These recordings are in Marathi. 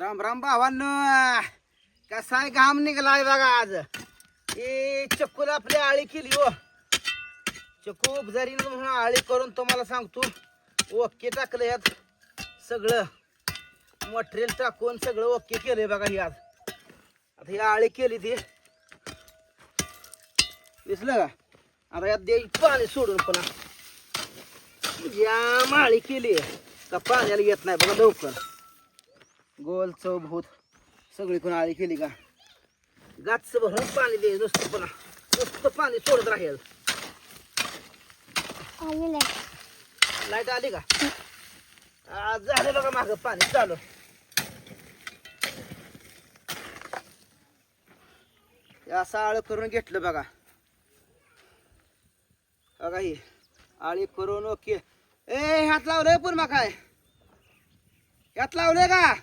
राम राम भावांनो. कसाय घाम निघलाय बघा आज. ए चक्कूला आपली आळी केली हो. चक्कू जरी म्हणून आळी करून तुम्हाला सांगतो. ओके टाकलं यात सगळं. मटेरियल टाकून सगळं ओके केलंय बघा ही आज. आता ही आळी केली ती. दिसलं का? आता यात दे पाणी सोडून पुन्हा. या माळी केली. का पाण्याला येत नाही बघा लवकर. गोल चव भूत सगळी कोण आळी केली का? गाच भरून पाणी दे नुसतं पुन्हा नुसतं पाणी सोडत राहील. लाइट आली का? आज झालं बघा माग पाणी चालू. असं आळ करून घेतलं बघा. बघा ही आळी करून ओके. ए ह्यात लावलंय पुन्हा काय? ह्यात लावलंय का?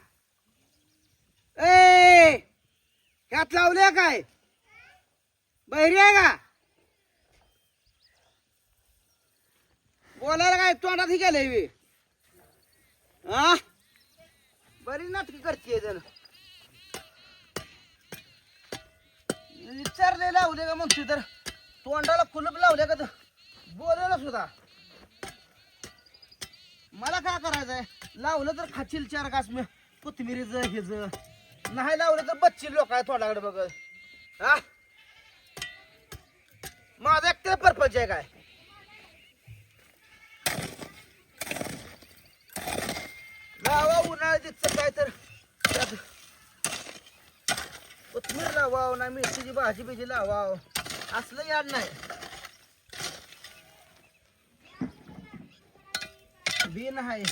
ए ह्यात लावले काय? बहिरी आहे का? बोलायला काय तोंडात ही गेलंय बी हा बरी नाटकी करते जण विचारले लावले का म्हणतोय तर? तोंडाला कुलप लावले का तर? बोलायला सुद्धा. मला काय करायचंय? लावलं तर खाचील चार कास मी कोथिंबिरीच हेच नाही लावलं तर बच्ची लोक आहे थोड्याकडे बघत हा? माझा एकटा पर्पज आहे काय? लावा उन्हाळ्यात काय तर. कोथमीर लावाव ना मिरचीची भाजी बिजी लावाव. असलं याड नाही. बी नाही.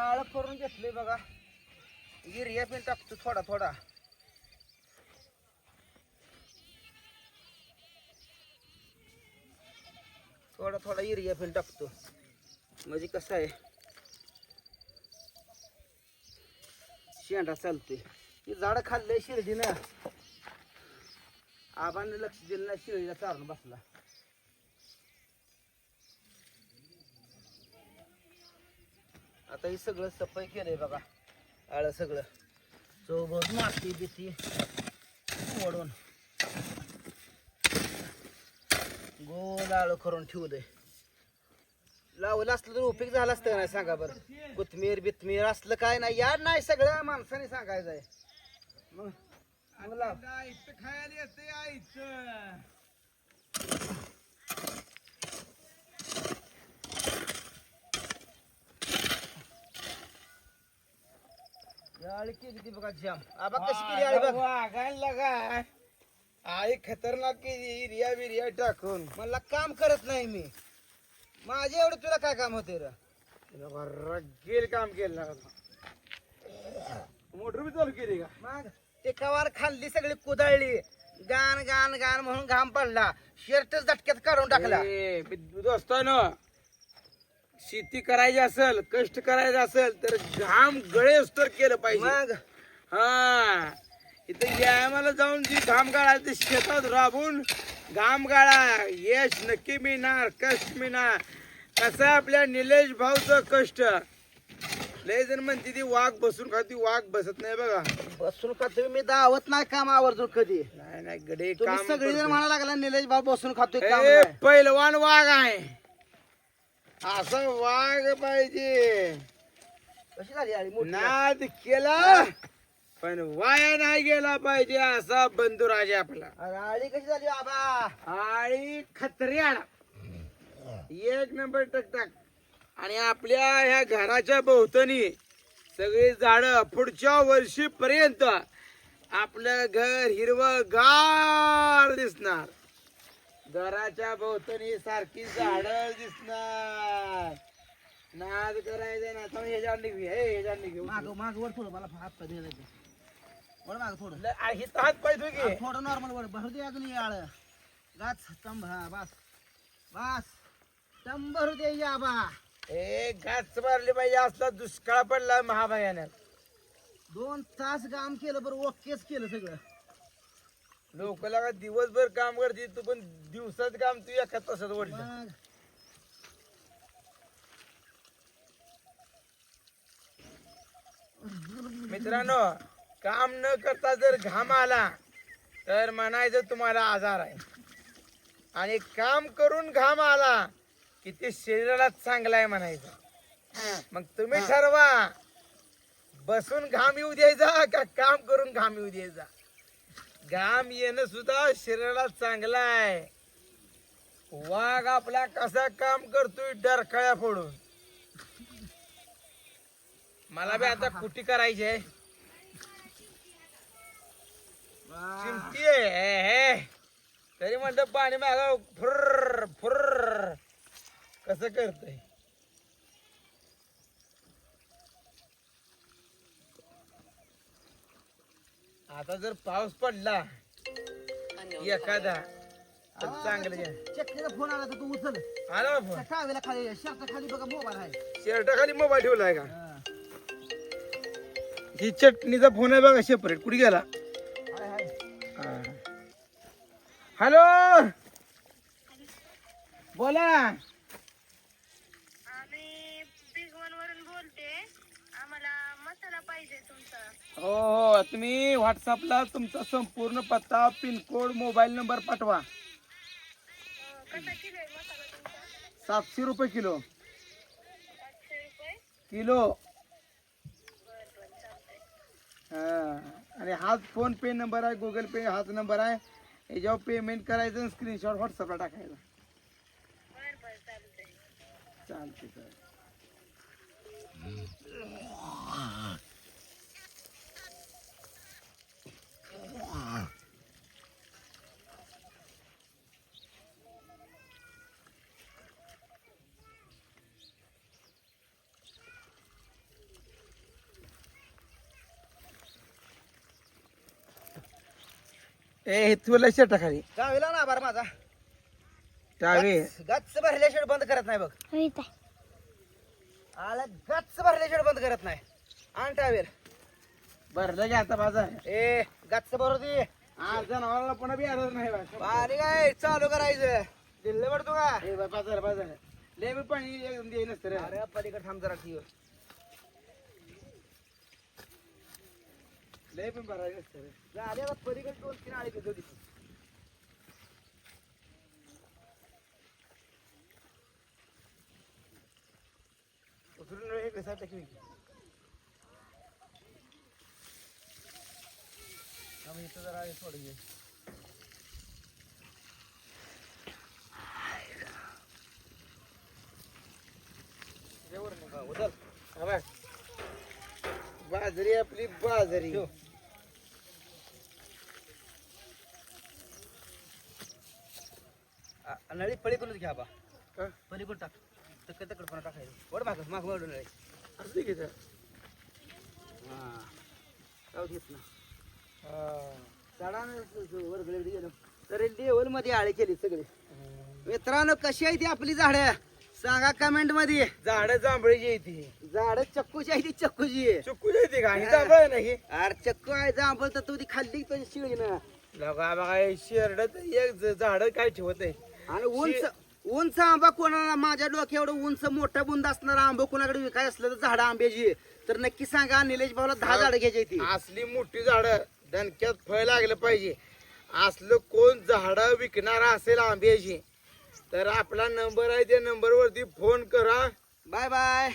काळ करून घेतले बघा. युरिया पण टाकतो थोडा थोडा. थोडा थोडा युरिया पण टाकतो. म्हणजे कसं आहे? शेंडा चालतोय. ती झाडं खाल्लंय शिर्डीनं. आबांनी लक्ष दिलं नाही शिर्डीला चारून बसला. आता हे सगळं सफाई केलंय बघा. आळ सगळं. सोबत माती बिती ओढून गोल आळ करून ठेवलंय. लावलं असलं तर उपयोग झाला असतं का नाही सांगा बरं. कोथमीर बिथमीर असलं काय नाही. या नाही सगळ्या माणसाने सांगायचं आहे मग मग लाव. खायला येते आईचं. आळी केली ती बघा जाम. आबा कशी केली आळी बघ. वागायला लागा. आई खतरनाक केली रिया बिरिया टाकून. मला काम करत नाही मी. माझे एवढं तुला काय काम होते र? गेल काम केलं ना. मोटर बी चालू केली का? मग ते कवार खाल्ली सगळी कुदळली. गाण गाण गाण म्हणून घाम पडला. शर्ट झटक्यात काढून टाकला. ए, मी दोस्तानो शेती करायची असेल कष्ट करायचं असेल तर घाम गळे तर केलं पाहिजे. हा. इथं व्यायामाला जाऊन जी घाम गाळा ते शेतात राबून घाम गाळा. यश नक्की मिळणार कष्ट मिळणार. कसं आपल्या निलेश भाऊचं कष्ट? लय जण म्हणते ती वाघ बसून खाती वाघ बसत नाही बघा. बसून खातोय मी दावत नाही काम आवर्जून कधी. नाही नाही गडे सगळी जण. म्हणा लागला निलेश भाऊ बसून नाही. पैलवान वाघ आहे. असं वाघ पाहिजे. कशी झाली आळी मोठी नाद केला पण वाया नाही गेला पाहिजे असा बंधू राजा आपला. अरे आळी कशी झाली आबा आणि. खत्र्याला एक नंबर टकटक. आणि आपल्या ह्या घराच्या भोवतणी सगळी झाड पुढच्या वर्षी पर्यंत आपलं घर हिरवं गार दिसणार. घराच्या भोवतणी सारखी झाड दिसणार. नाद करायचं ना थांब ह्याच्या निघू हे ह्याच्या निघू. माग माग वर थोडं मला हात पाय द्यायला. वर माग थोडं लय- हित हात पाहिजे की थोडं नॉर्मल वर. भरू दे अजून आळ गाच तंब हा बस. बस. तंब भरू दे या बा. ए गाच मारली पाहिजे असला दुष्काळ पडला महाभयानक. दोन तास काम केलं बरं ओकेच केलं सगळं. लोक लागा दिवसभर काम करते तू पण दिवसात काम तू एका तासात ओढलं मग मित्रांनो काम न करता जर घाम आला तर म्हणायचं तुम्हाला आजार आहे. आणि काम करून घाम आला की ते शरीराला चांगला आहे म्हणायचं. मग तुम्ही ठरवा बसून घाम येऊ द्यायचा का काम करून घाम येऊ द्यायचा? घाम येणं सुद्धा शरीराला चांगलं आहे. वाघ आपला कसा काम करतोय डरकळ्या फोडून. मला बी आता कुटी करायची? आहे चिमटी आहे हे, तरी म्हणत पाणी माग फुर्र फुर्र. कसं करतय? आता जर पाऊस पडला एखादा तर चांगलं आहे. चक्कीचा फोन आला तर तू उचल. आला बा फोन? खाली शर्ट खाली बघा मोबाईल आहे. शर्ट खाली मोबाईल ठेवलाय का? हा. ही चटणीचा फोन आहे बघा सेपरेट कुठे गेला? हाय, हाय. हॅलो बोला. हो हो तुम्ही व्हॉट्सअपला तुमचा संपूर्ण पत्ता पिनकोड मोबाईल नंबर पाठवा. सातशे रुपये किलो. किलो. हा. आणि हाच फोन पे नंबर आहे गुगल पे हाच नंबर आहे. याच्यावर पेमेंट करायचं स्क्रीनशॉट व्हॉट्सअपला टाकायचा. चालते चालते ए तुला शेटा खाली टावेला ना बरं माझा. टावे गच्च- गच्च भरल्याशिवाय बंद करत नाही बघ. आला गच्च भरल्याशिवाय बंद करत नाही. आण टावेल भरलं की आता बाजार. ए गच्च भरू दे. आज जनावराला पुन्हा बी आलं नाही बा. पाणी काय चालू करायचं. दिल्ली पडतो का? ए बा, बाजार बाजार. लय बी पाणी एकदम दे नसतं रे. अरे पलीकडे थांब जरा ठेव. लय पण भरायचं नसतं रे. झाले बघ पलीकडे दोन तीन आळी घेतो तिथे उतरून हे कसा टाकली आम्ही इथं जरा थोडं घे. हा, बाजरी आपली बाजरी ठेव. आ- नळी पलीकडूनच घ्या बा. का? पलीकडून टाक. तकडे तकडे पण टाकायचं. वड माग माग वड नळी. असं की? ते? हा. जाऊ देत ना. चढा वरगळे गेलो. तर लेवलमध्ये आळे केली सगळे. मित्रांनो कशी आहे ती आपली झाडं? सांगा कमेंटमध्ये झाडं जांभळीची येते झाड चक्कूची आहे ती चक्कूची आहे. चुकू येते का? जांभळ नाही अरे चक्कू आहे जांभळ तर तू ती खाल्ली पण शिळी ना. लगा बघा शेरड एक झाड काय ठेवत आहे आणि उंच उंच आंबा कोणाला माझ्या डोक्या एवढं उंच मोठा बुंद असणारा आंबा कोणाकडे विकाय असलं तर झाड आंब्याची. तर नक्की सांगा निलेश भाऊला दहा झाडं घ्यायची ती. असली मोठी झाडं दणक्यात फळ लागलं पाहिजे. असलं कोण झाडं विकणार असेल आंब्याची तर आपला नंबर आहे त्या नंबरवरती फोन करा. Bye bye.